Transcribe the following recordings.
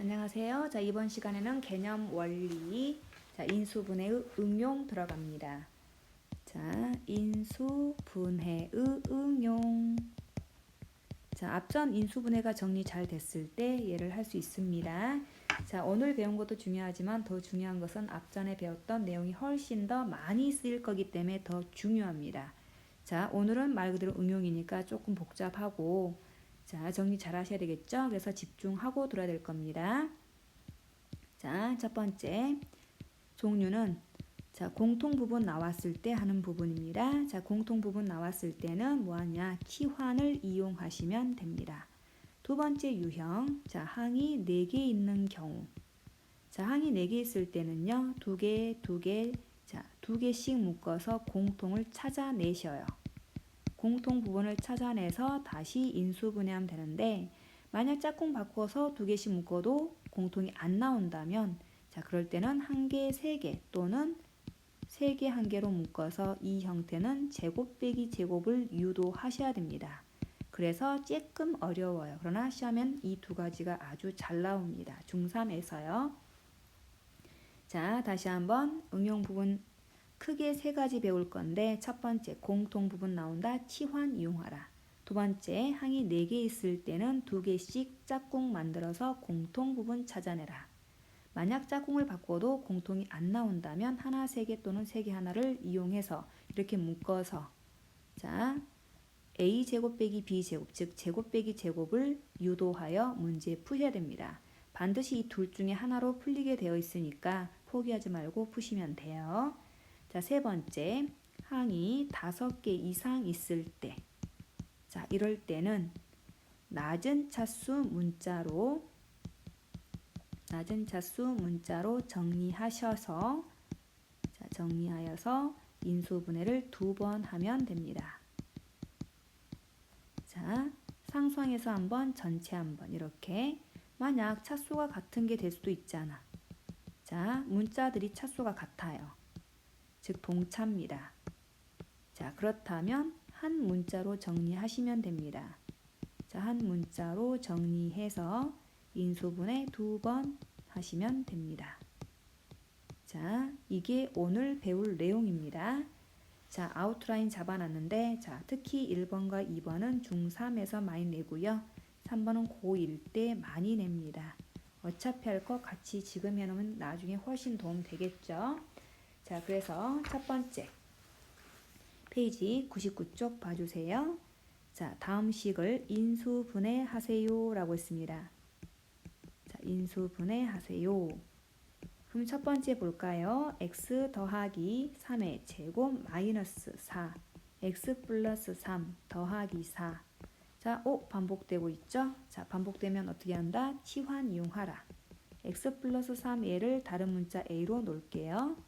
안녕하세요. 자, 이번 시간에는 개념 원리, 자, 인수분해의 응용 들어갑니다. 자, 인수분해의 응용. 자, 앞전 인수분해가 정리 잘 됐을 때 얘를 할 수 있습니다. 자, 오늘 배운 것도 중요하지만 더 중요한 것은 앞전에 배웠던 내용이 훨씬 더 많이 쓰일 거기 때문에 더 중요합니다. 자, 오늘은 말 그대로 응용이니까 조금 복잡하고 자, 정리 잘 하셔야 되겠죠? 그래서 집중하고 들어야 될 겁니다. 자, 첫 번째. 종류는 자, 공통 부분 나왔을 때 하는 부분입니다. 자, 공통 부분 나왔을 때는 뭐 하냐? 키환을 이용하시면 됩니다. 두 번째 유형. 자, 항이 4개 있는 경우. 자, 항이 4개 있을 때는요. 두 개, 두 개, 자, 두 개씩 묶어서 공통을 찾아내셔요. 공통 부분을 찾아내서 다시 인수분해하면 되는데 만약 짝꿍 바꿔서 두 개씩 묶어도 공통이 안 나온다면 자 그럴 때는 한 개, 세 개 또는 세 개, 한 개로 묶어서 이 형태는 제곱 빼기 제곱을 유도하셔야 됩니다. 그래서 조금 어려워요. 그러나 시험엔 이 두 가지가 아주 잘 나옵니다. 중3에서요. 자, 다시 한번 응용 부분 크게 세 가지 배울 건데 첫 번째 공통 부분 나온다 치환 이용하라. 두 번째 항이 네 개 있을 때는 두 개씩 짝꿍 만들어서 공통 부분 찾아내라. 만약 짝꿍을 바꿔도 공통이 안 나온다면 하나 세 개 또는 세 개 하나를 이용해서 이렇게 묶어서 자 a 제곱 빼기 b 제곱 즉 제곱 빼기 제곱을 유도하여 문제 푸셔야 됩니다. 반드시 이 둘 중에 하나로 풀리게 되어 있으니까 포기하지 말고 푸시면 돼요. 자, 세 번째. 항이 다섯 개 이상 있을 때. 자, 이럴 때는 낮은 차수 문자로 낮은 차수 문자로 정리하셔서 자, 정리하여서 인수분해를 두 번 하면 됩니다. 자, 상수항에서 한 번, 전체 한번 이렇게 만약 차수가 같은 게 될 수도 있잖아. 자, 문자들이 차수가 같아요. 즉 동차입니다. 자, 그렇다면 한 문자로 정리하시면 됩니다. 자, 한 문자로 정리해서 인수분해 두 번 하시면 됩니다. 자, 이게 오늘 배울 내용입니다. 자, 아웃라인 잡아놨는데, 자, 특히 1번과 2번은 중3에서 많이 내고요. 3번은 고1 때 많이 냅니다. 어차피 할 거 같이 지금 해놓으면 나중에 훨씬 도움 되겠죠? 자, 그래서 첫 번째 페이지 99쪽 봐주세요. 자, 다음 식을 인수분해 하세요 라고 했습니다. 자, 인수분해 하세요. 그럼 첫 번째 볼까요? x 더하기 3의 제곱 마이너스 4 x 플러스 3 더하기 4 자, 오 반복되고 있죠? 자, 반복되면 어떻게 한다? 치환 이용하라. x 플러스 3a를 다른 문자 a로 놓을게요.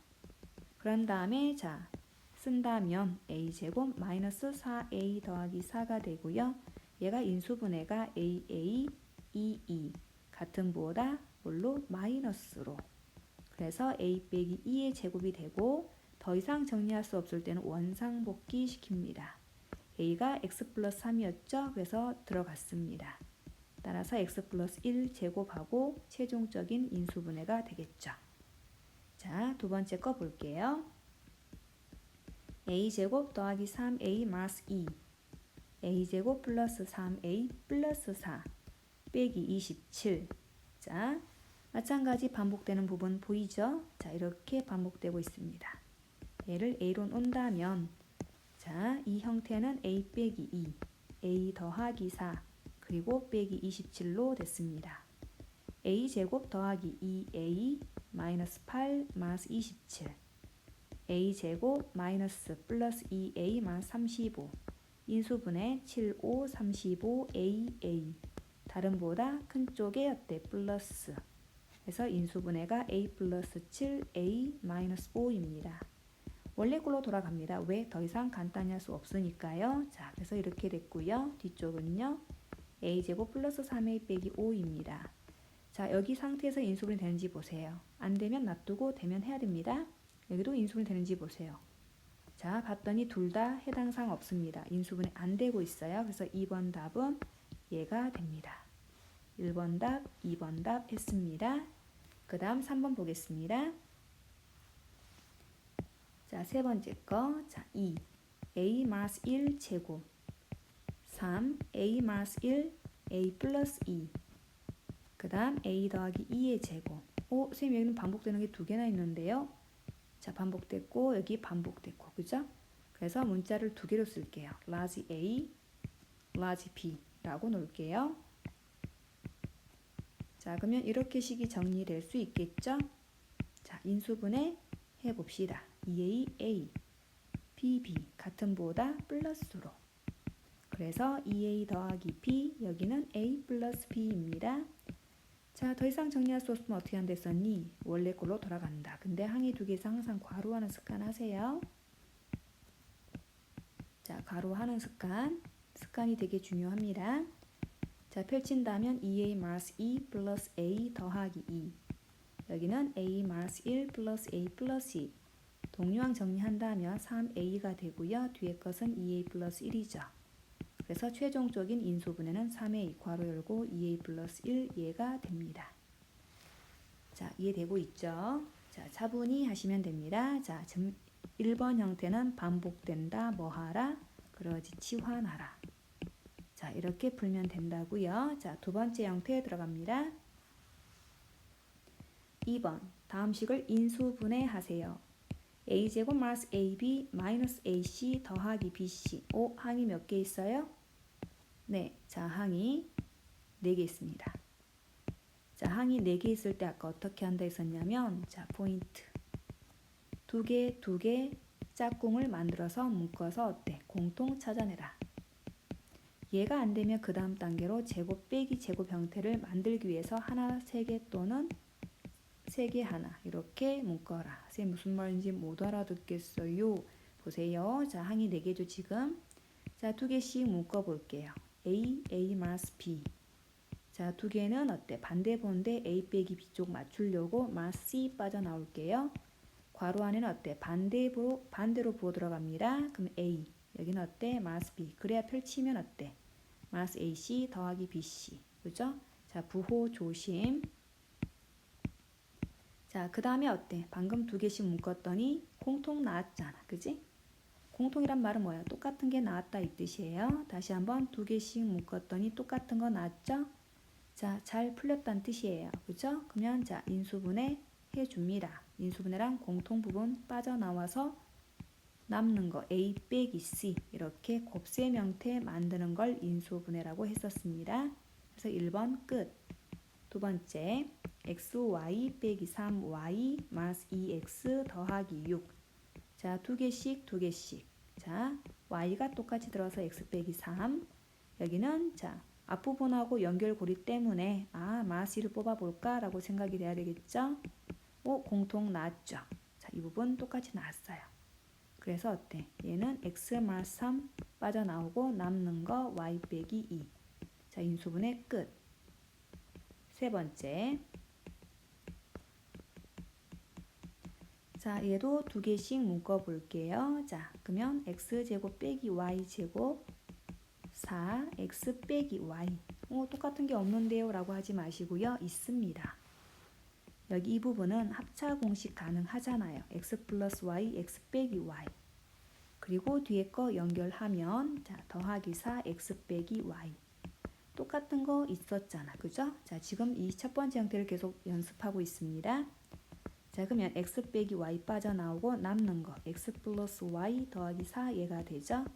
그런 다음에 자 쓴다면 a 제곱 마이너스 4a 더하기 4가 되고요. 얘가 인수분해가 a a 2 2 같은 보다 뭘로 마이너스로 그래서 a 빼기 2의 제곱이 되고 더 이상 정리할 수 없을 때는 원상복귀 시킵니다. a가 x 플러스 3이었죠. 그래서 들어갔습니다. 따라서 x 플러스 1 제곱하고 최종적인 인수분해가 되겠죠. 자, 두 번째 거 볼게요. a제곱 더하기 3a 마스 2 a제곱 플러스 3a 플러스 4 빼기 27 자, 마찬가지 반복되는 부분 보이죠? 자, 이렇게 반복되고 있습니다. 얘를 a로 놓는다면 자, 이 형태는 a 빼기 2 a 더하기 4 그리고 빼기 27로 됐습니다. a제곱 더하기 2a 마이너스 8 마이너스 27 a 제곱 마이너스 플러스 2a 마이너스 35 인수분해 7, 5, 35 a a 다른보다 큰 쪽에 어때 플러스 그래서 인수분해가 a 플러스 7 a 마이너스 5입니다. 원래 꼴로 돌아갑니다. 왜? 더 이상 간단히 할 수 없으니까요. 자, 그래서 이렇게 됐고요. 뒤쪽은요. a제곱 플러스 3a 빼기 5입니다. 자, 여기 상태에서 인수분해 되는지 보세요. 안 되면 놔두고 되면 해야 됩니다. 여기도 인수분해 되는지 보세요. 자, 봤더니 둘 다 해당 사항 없습니다. 인수분해 안 되고 있어요. 그래서 2번 답은 얘가 됩니다. 1번 답, 2번 답 했습니다. 그 다음 3번 보겠습니다. 자, 세 번째 거. 자, 2. a 마이너스 1 제곱 3. a 마이너스 1 a 플러스 2. 그 다음 a 더하기 2의 제곱. 오, 선생님 여기는 반복되는 게 두 개나 있는데요. 자, 반복됐고 여기 반복됐고. 그죠? 그래서 문자를 두 개로 쓸게요. large a, large b라고 놓을게요. 자, 그러면 이렇게 식이 정리될 수 있겠죠? 자, 인수분해 해 봅시다. 2a a bb 같은 보다 플러스로. 그래서 2a 더하기 b 여기는 a 플러스 b입니다. 자, 더 이상 정리할 수 없으면 어떻게 한댔 썼니? 원래 걸로 돌아간다. 근데 항이 두 개에서 항상 괄호하는 습관 하세요. 자, 괄호하는 습관. 습관이 되게 중요합니다. 자, 펼친다면 2a 마이너스 2 플러스 a 더하기 2. 여기는 a 마이너스 1 플러스 a 플러스 2. 동류항 정리한다면 3a가 되고요. 뒤에 것은 2a 플러스 1이죠. 그래서 최종적인 인수분해는 3a 괄호 열고 2a 플러스 1 얘가 됩니다. 자, 이해되고 있죠? 자, 차분히 하시면 됩니다. 자, 1번 형태는 반복된다. 뭐하라? 그러지 치환하라. 자, 이렇게 풀면 된다고요. 자, 두 번째 형태에 들어갑니다. 2번 다음 식을 인수분해하세요. a제곱 마이너스 ab 마이너스 ac 더하기 bc 오, 항이 몇 개 있어요? 네, 자, 항이 4개 있습니다. 자, 항이 4개 있을 때 아까 어떻게 한다 했었냐면 자, 포인트 두 개, 두개 짝꿍을 만들어서 묶어서 어때? 공통 찾아내라. 얘가 안 되면 그 다음 단계로 제곱 빼기 제곱 형태를 만들기 위해서 하나, 세 개 또는 세 개 하나 이렇게 묶어라. 선생님 무슨 말인지 못 알아듣겠어요. 보세요. 자, 항이 네 개죠 지금. 자, 두 개씩 묶어 볼게요. A, A 마스 B. 자, 두 개는 어때? 반대 본데 A 빼기 B 쪽 맞추려고 마스 C 빠져나올게요. 괄호 안에는 어때? 반대로 반대로 부호 들어갑니다. 그럼 A 여기는 어때? 마스 B. 그래야 펼치면 어때? 마스 AC 더하기 BC. 그죠? 자, 부호 조심. 자, 그 다음에 어때? 방금 두 개씩 묶었더니 공통 나왔잖아. 그지? 공통이란 말은 뭐야? 똑같은 게 나왔다 이 뜻이에요. 다시 한번 두 개씩 묶었더니 똑같은 거 나왔죠? 자, 잘 풀렸다는 뜻이에요. 그죠? 그러면 자, 인수분해 해줍니다. 인수분해랑 공통 부분 빠져나와서 남는 거 A 빼기 C 이렇게 곱셈 형태 만드는 걸 인수분해라고 했었습니다. 그래서 1번 끝. 두 번째 xy 빼기 3y 마이너스 2x 더하기 6. 자, 두 개씩 두 개씩. 자, y가 똑같이 들어서 x 빼기 3. 여기는 자, 앞부분하고 연결고리 때문에 아, 마스를 뽑아 볼까라고 생각이 돼야 되겠죠? 오, 공통 나왔죠. 자, 이 부분 똑같이 나왔어요. 그래서 어때? 얘는 x 마이너스 3 빠져나오고 남는 거 y 빼기 2. 자, 인수분해 끝. 세 번째. 자, 얘도 두 개씩 묶어 볼게요. 자, 그러면 x제곱 빼기 y제곱 4x 빼기 y. 어, 똑같은 게 없는데요 라고 하지 마시고요. 있습니다. 여기 이 부분은 합차 공식 가능하잖아요. x 플러스 y, x 빼기 y. 그리고 뒤에 거 연결하면 자 더하기 4 x 빼기 y. 똑같은 거 있었잖아. 그죠? 자 지금 이 첫 번째 형태를 계속 연습하고 있습니다. 자 그러면 x 빼기 y 빠져나오고 남는 거 x 플러스 y 더하기 4 얘가 되죠?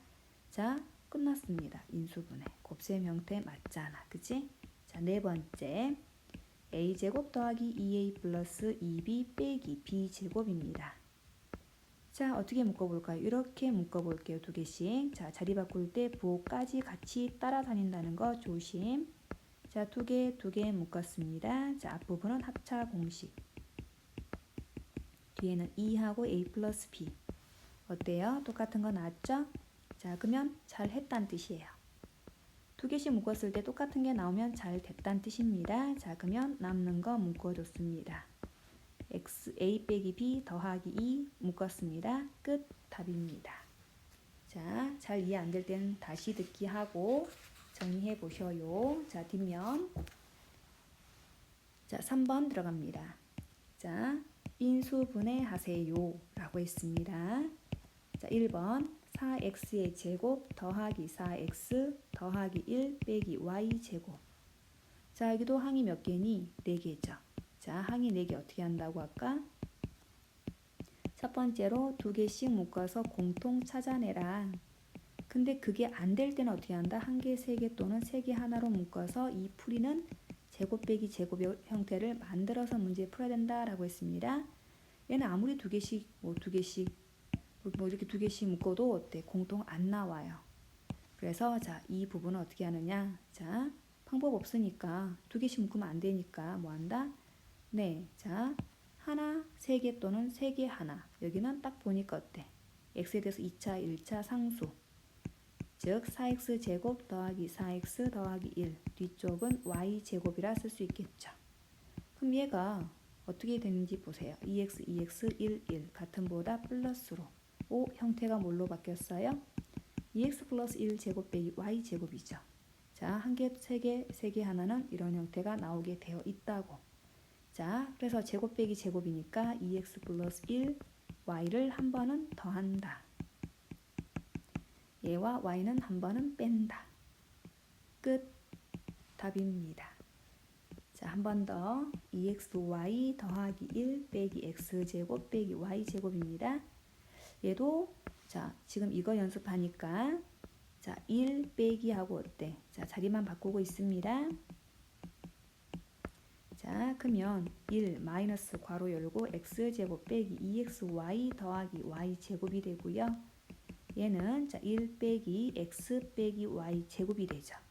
자 끝났습니다. 인수분해. 곱셈 형태 맞잖아. 그지? 자네 번째 a제곱 더하기 2a 플러스 2b 빼기 b제곱입니다. 자 어떻게 묶어볼까요? 이렇게 묶어볼게요. 두 개씩. 자 자리 바꿀 때 부호까지 같이 따라다닌다는 거 조심. 자 두 개 두 개 묶었습니다. 자 앞부분은 합차 공식. 뒤에는 2하고 a 플러스 b. 어때요? 똑같은 거 나왔죠? 자 그러면 잘 했다는 뜻이에요. 두 개씩 묶었을 때 똑같은 게 나오면 잘 됐다는 뜻입니다. 자 그러면 남는 거 묶어줬습니다. x a 빼기 b 더하기 2 묶었습니다. 끝 답입니다. 자, 잘 이해 안 될 때는 다시 듣기 하고 정리해 보셔요. 자, 뒷면 자, 3번 들어갑니다. 자, 인수분해 하세요 라고 했습니다. 자, 1번 4x의 제곱 더하기 4x 더하기 1 빼기 y 제곱. 자, 여기도 항이 몇 개니? 4개죠. 자, 항이 4개 어떻게 한다고 할까? 첫 번째로 두 개씩 묶어서 공통 찾아내라. 근데 그게 안 될 때는 어떻게 한다? 한 개, 세 개 또는 세 개 하나로 묶어서 이 풀이는 제곱 빼기 제곱의 형태를 만들어서 문제 풀어야 된다라고 했습니다. 얘는 아무리 두 개씩 뭐 두 개씩 뭐 이렇게 두 개씩 묶어도 어때? 공통 안 나와요. 그래서 자, 이 부분은 어떻게 하느냐? 자, 방법 없으니까 두 개씩 묶으면 안 되니까 뭐 한다? 네. 자, 하나, 세 개 또는 세 개 하나. 여기는 딱 보니까 어때? x에 대해서 2차, 1차 상수. 즉 4x 제곱 더하기 4x 더하기 1 뒤쪽은 y 제곱이라 쓸 수 있겠죠. 그럼 얘가 어떻게 되는지 보세요. 2x, 2x, 1, 1 같은 보다 플러스로 5 형태가 뭘로 바뀌었어요? 2x 플러스 1 제곱 빼기 y 제곱이죠. 자, 한 개, 세 개, 세 개 하나는 이런 형태가 나오게 되어 있다고. 자, 그래서 제곱 빼기 제곱이니까 2x 플러스 1 y를 한 번은 더한다. 얘와 y는 한 번은 뺀다. 끝. 답입니다. 자, 한 번 더. 2xy 더하기 1 빼기 x제곱 빼기 y제곱입니다. 얘도 자, 지금 이거 연습하니까 자, 1 빼기 하고 어때? 자, 자리만 바꾸고 있습니다. 자, 그러면 1 마이너스 괄호 열고 x제곱 빼기 2xy 더하기 y제곱이 되고요. 얘는 자, 1 빼기 x 빼기 y 제곱이 되죠.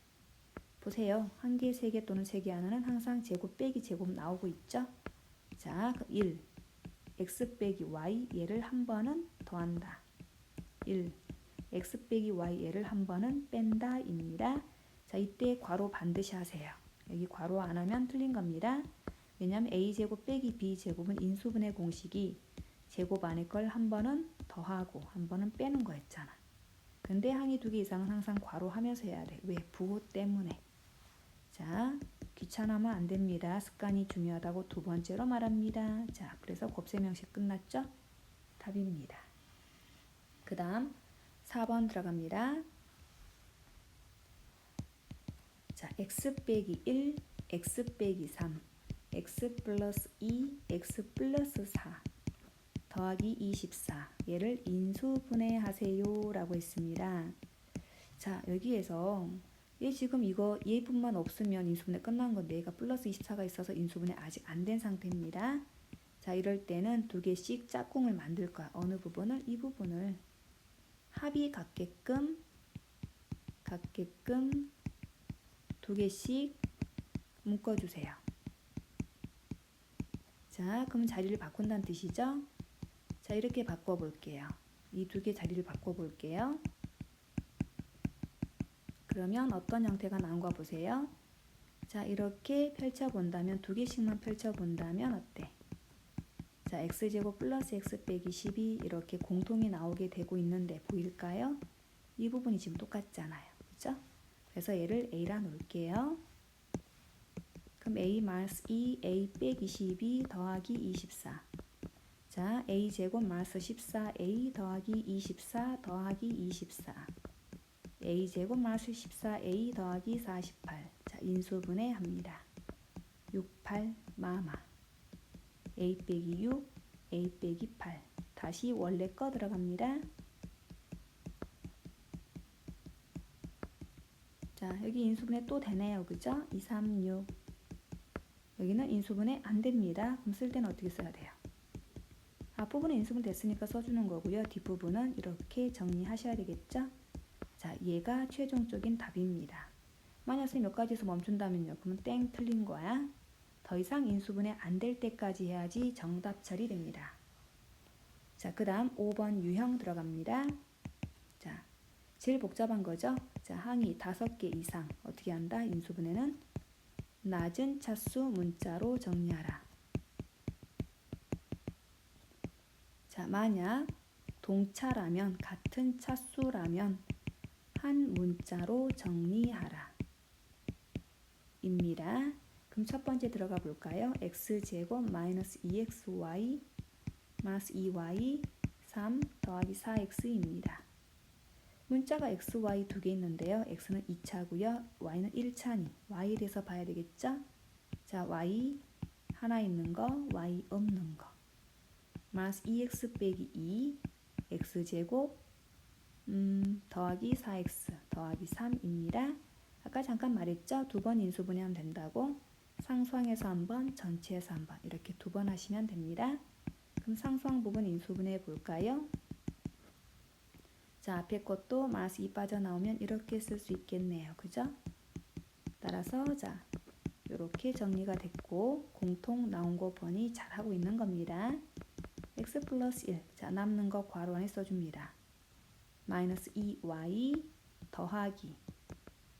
보세요. 한 개, 세 개 또는 세개 하나는 항상 제곱 빼기 제곱 나오고 있죠. 자, 1 x 빼기 y 얘를 한 번은 더한다. 1 x 빼기 y 얘를 한 번은 뺀다입니다. 자, 이때 괄호 반드시 하세요. 여기 괄호 안 하면 틀린 겁니다. 왜냐하면 a 제곱 빼기 b 제곱은 인수분해 공식이 제곱 안에 걸 한 번은 더하고 한 번은 빼는 거였잖아. 근데 항이 두 개 이상은 항상 괄호 하면서 해야 돼. 왜? 부호 때문에. 자, 귀찮으면 안 됩니다. 습관이 중요하다고 두 번째로 말합니다. 자, 그래서 곱셈형식 끝났죠? 답입니다. 그 다음 4번 들어갑니다. 자, x 빼기 1, x 빼기 3, x 플러스 2, x 플러스 4 더하기 24 얘를 인수분해하세요 라고 했습니다. 자 여기에서 얘 지금 이거 얘뿐만 없으면 인수분해 끝난 건데 얘가 플러스 24가 있어서 인수분해 아직 안 된 상태입니다. 자 이럴 때는 두 개씩 짝꿍을 만들 거야. 어느 부분을? 이 부분을 합이 같게끔 같게끔 두 개씩 묶어주세요. 자, 그러면 자리를 바꾼다는 뜻이죠? 자, 이렇게 바꿔볼게요. 이 두 개 자리를 바꿔볼게요. 그러면 어떤 형태가 나온가 보세요. 자, 이렇게 펼쳐본다면, 두 개씩만 펼쳐본다면 어때? 자, x제곱 플러스 x 빼기 10이 이렇게 공통이 나오게 되고 있는데 보일까요? 이 부분이 지금 똑같잖아요. 그죠? 그래서 얘를 a라 놓을게요. 그럼 a 마이너스 2, a 빼기 12 더하기 24. 자, a 제곱 마이너스 14a 더하기 24 더하기 24. A 제곱 마이너스 14a 더하기 48. 자, 인수분해 합니다. 68 마마. a 빼기 6, a 빼기 8. 다시 원래 거 들어갑니다. 자, 여기 인수분해 또 되네요. 그죠? 2, 3, 6. 여기는 인수분해 안 됩니다. 그럼 쓸 때는 어떻게 써야 돼요? 앞부분은 인수분 됐으니까 써주는 거고요. 뒷부분은 이렇게 정리하셔야 되겠죠? 자, 얘가 최종적인 답입니다. 만약 선생님 몇 가지에서 멈춘다면요. 그러면 땡 틀린 거야. 더 이상 인수분해 안 될 때까지 해야지 정답 처리됩니다. 자, 그 다음 5번 유형 들어갑니다. 자, 제일 복잡한 거죠? 자, 항이 다섯 개 이상 어떻게 한다? 인수분해는 낮은 차수 문자로 정리하라. 자, 만약 동차라면 같은 차수라면 한 문자로 정리하라. 입니다. 그럼 첫 번째 들어가 볼까요? x제곱 마이너스 2xy 마이너스 2y 3 더하기 4x입니다. 문자가 xy 두 개 있는데요. x는 2차고요. y는 1차니 y에 대해서 봐야 되겠죠? 자, y 하나 있는 거, y 없는 거. 마이너스 2x 빼기 2 x제곱 음, 더하기 4x 더하기 3입니다. 아까 잠깐 말했죠? 두 번 인수분해하면 된다고. 상수항에서 한 번, 전체에서 한 번 이렇게 두 번 하시면 됩니다. 그럼 상수항 부분 인수분해 볼까요? 자, 앞에 것도 마이너스 2 빠져나오면 이렇게 쓸 수 있겠네요. 그죠? 따라서 자, 이렇게 정리가 됐고 공통 나온 거 보니 잘하고 있는 겁니다. x 플러스 1. 자, 남는 거 괄호 안에 써줍니다. 마이너스 2y 더하기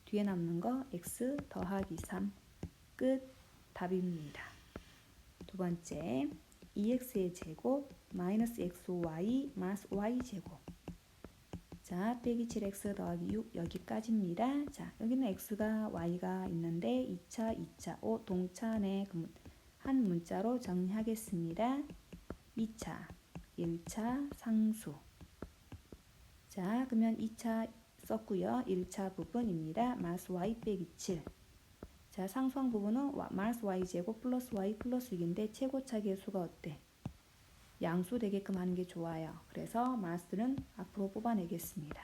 뒤에 남는 거 x 더하기 3. 끝. 답입니다. 두 번째, 2x의 제곱 마이너스 xy 마이너스 y 제곱 자, 빼기 7x 더하기 6 여기까지입니다. 자, 여기는 x가 y가 있는데 2차, 2차, 5 동차네. 한 문자로 정리하겠습니다. 2차, 1차 상수. 자, 그러면 2차 썼고요. 1차 부분입니다. 마이너스 y 빼기 7. 자, 상수항 부분은 마이너스 y 제곱 플러스 y 플러스 6인데 최고차기의 수가 어때? 양수 되게끔 하는 게 좋아요. 그래서 마스는 앞으로 뽑아내겠습니다.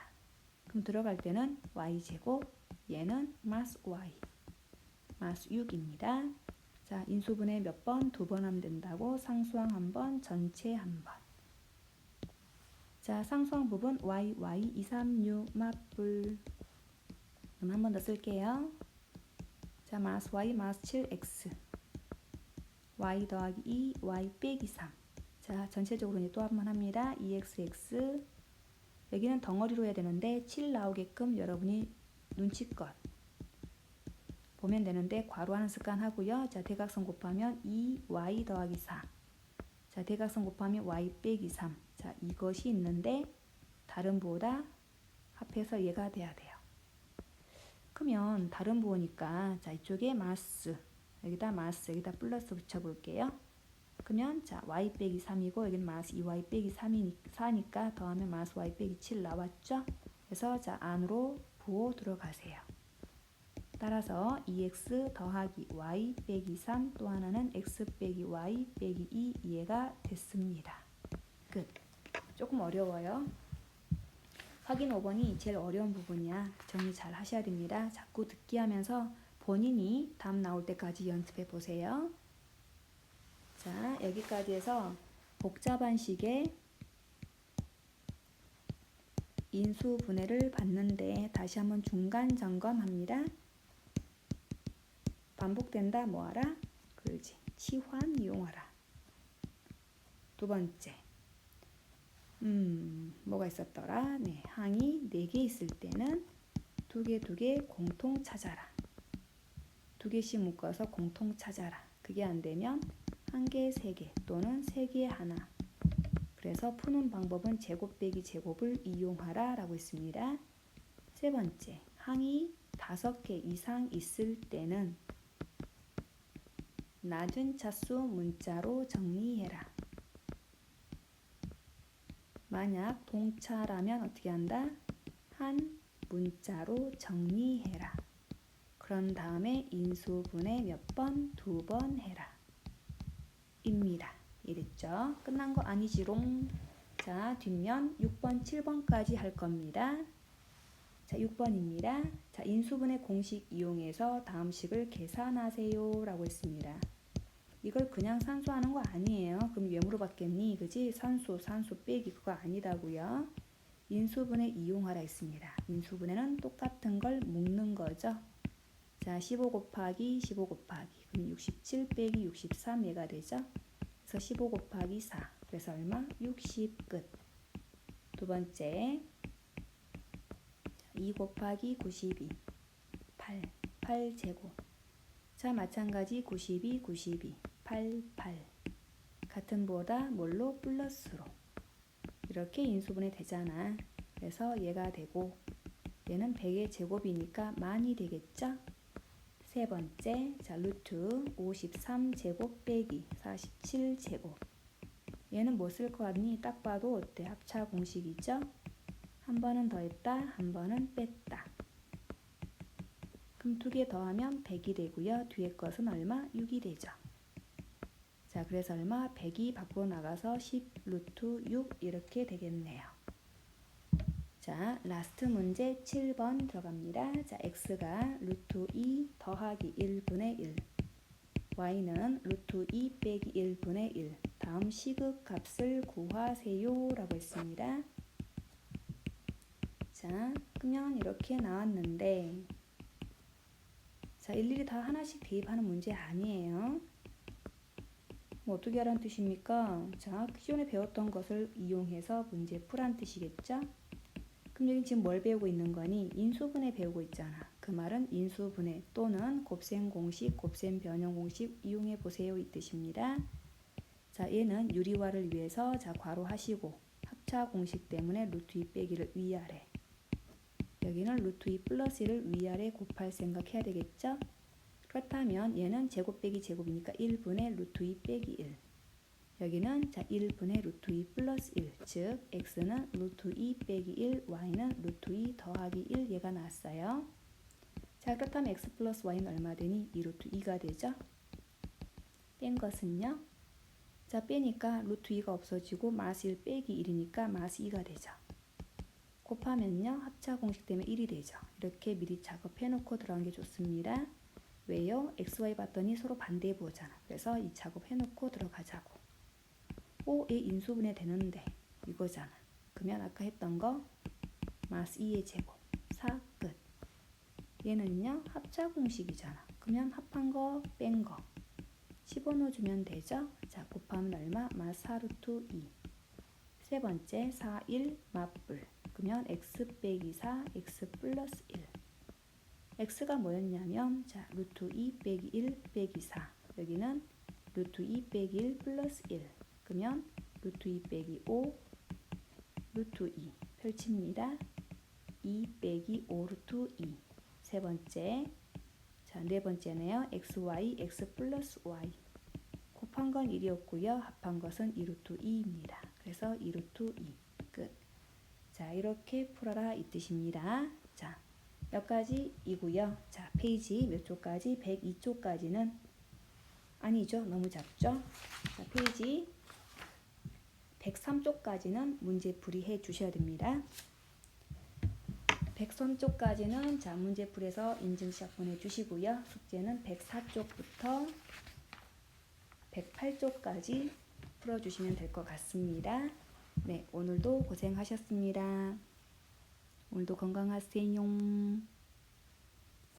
그럼 들어갈 때는 y제곱 얘는 마스 y 마스 6입니다. 자 인수분해 몇 번? 두 번 하면 된다고 상수항 한 번, 전체 한 번. 자 상수항 부분 y, y 2, 3, 6 맞불 그럼 한 번 더 쓸게요. 자 마스 y 마스 7x y 더하기 2 y 빼기 3 자, 전체적으로 이제 또 한 번 합니다. 2xx 여기는 덩어리로 해야 되는데 7 나오게끔 여러분이 눈치껏 보면 되는데 괄호하는 습관 하고요. 자, 대각선 곱하면 2y 더하기 4. 자, 대각선 곱하면 y 빼기 3. 자, 이것이 있는데 다른 부호다 합해서 얘가 돼야 돼요. 그러면 다른 부호니까 자, 이쪽에 마스 여기다 마스 여기다 플러스 붙여 볼게요. 그러면 자 y 빼기 3이고 여기는 마이너스 2y 빼기 3이 4니까 더하면 마이너스 y 빼기 7 나왔죠? 그래서 자 안으로 부호 들어가세요. 따라서 2x 더하기 y 빼기 3 또 하나는 x 빼기 y 빼기 2 이해가 됐습니다. 끝. 조금 어려워요. 확인 5번이 제일 어려운 부분이야. 정리 잘 하셔야 됩니다. 자꾸 듣기 하면서 본인이 답 나올 때까지 연습해 보세요. 자, 여기까지 해서 복잡한 식의 인수 분해를 봤는데 다시 한번 중간 점검합니다. 반복된다 뭐하라? 그렇지. 치환 이용하라. 두 번째. 음, 뭐가 있었더라? 네, 항이 네개 있을 때는 두개두개 공통 찾아라. 두 개씩 묶어서 공통 찾아라. 그게 안 되면 한 개, 세개 또는 세개 하나. 그래서 푸는 방법은 제곱 빼기 제곱을 이용하라 라고 했습니다. 세 번째, 항이 다섯 개 이상 있을 때는 낮은 차수 문자로 정리해라. 만약 동차라면 어떻게 한다? 한 문자로 정리해라. 그런 다음에 인수분해 몇 번? 두 번 해라. 입니다. 이랬죠? 끝난 거 아니지롱. 자, 뒷면 6번, 7번까지 할 겁니다. 자, 6번입니다. 자, 인수분해 공식 이용해서 다음 식을 계산하세요. 라고 했습니다. 이걸 그냥 산수하는 거 아니에요. 그럼 왜 물어봤겠니? 그지? 산수, 산수 빼기 그거 아니다고요. 인수분해 이용하라 했습니다. 인수분해는 똑같은 걸 묶는 거죠. 자, 15 곱하기 15 곱하기 그럼 67 빼기 63 얘가 되죠. 그래서 15 곱하기 4 그래서 얼마? 60 끝. 두 번째 2 곱하기 92 8 8 제곱 자 마찬가지 92 92 8 8 같은 보다 뭘로 플러스로 이렇게 인수분해 되잖아. 그래서 얘가 되고 얘는 100의 제곱이니까 만이 되겠죠? 세 번째, 자, 루트 53 제곱 빼기 47 제곱. 얘는 뭐쓸것 같니? 딱 봐도 어때? 합차 공식이죠? 한 번은 더했다, 한 번은 뺐다. 그럼 두 개 더하면 100이 되고요. 뒤에 것은 얼마? 6이 되죠. 자, 그래서 얼마? 100이 밖으로 나가서 10 루트 6 이렇게 되겠네요. 자, 라스트 문제 7번 들어갑니다. 자, x가 루트 2 더하기 1분의 1 y는 루트 2 빼기 1분의 1 다음 시극 값을 구하세요 라고 했습니다. 자, 그러면 이렇게 나왔는데 자, 일일이 다 하나씩 대입하는 문제 아니에요. 뭐 어떻게 하라는 뜻입니까? 자, 기존에 배웠던 것을 이용해서 문제 풀란 뜻이겠죠? 그럼 여기 지금 뭘 배우고 있는 거니? 인수분해 배우고 있잖아. 그 말은 인수분해 또는 곱셈 공식, 곱셈 변형 공식 이용해 보세요 이 뜻입니다. 자, 얘는 유리화를 위해서 자 괄호 하시고 합차 공식 때문에 루트 2 빼기를 위아래. 여기는 루트 2 플러스 1을 위아래 곱할 생각해야 되겠죠? 그렇다면 얘는 제곱 빼기 제곱이니까 1분의 루트 2 빼기 1. 여기는 자 1분의 루트 2 플러스 1, 즉 x는 루트 2 빼기 1, y는 루트 2 더하기 1 얘가 나왔어요. 자 그렇다면 x 플러스 y는 얼마 되니? 2 루트 2가 되죠. 뺀 것은요. 자 빼니까 루트 2가 없어지고 마스 1 빼기 1이니까 마스 2가 되죠. 곱하면요 합차 공식 때문에 1이 되죠. 이렇게 미리 작업해 놓고 들어간 게 좋습니다. 왜요? x, y 봤더니 서로 반대해 보잖아. 그래서 이 작업 해놓고 들어가자고. 오, 얘 인수분해 되는데 이거잖아. 그러면 아까 했던 거 마스 2의 제곱 4 끝. 얘는요 합차 공식이잖아. 그러면 합한 거 뺀 거. 집어넣어주면 되죠. 자 곱하면 얼마? 마스 4 루트 2. 세 번째 4, 1 맞불. 그러면 x 빼기 4, x 플러스 1. X가 뭐였냐면 자 루트 2 빼기 1 빼기 4 여기는 루트 2 빼기 1 플러스 1 그러면 루트 2 빼기 5 루트 2 펼칩니다. 2 빼기 5 루트 2 세 번째. 자 네 번째네요. Xy x 플러스 y. 곱한 건 1이었고요. 합한 것은 2 루트 2입니다. 그래서 2 루트 2 끝 자 이렇게 풀어라 이 뜻입니다. 자 여기까지이고요. 자, 페이지 몇 쪽까지? 102쪽까지는 아니죠. 너무 작죠? 자, 페이지 103쪽까지는 문제 풀이해 주셔야 됩니다. 103쪽까지는 자, 문제 풀에서 인증샷 보내 주시고요. 숙제는 104쪽부터 108쪽까지 풀어 주시면 될 것 같습니다. 네, 오늘도 고생하셨습니다. 오늘도 건강하세요.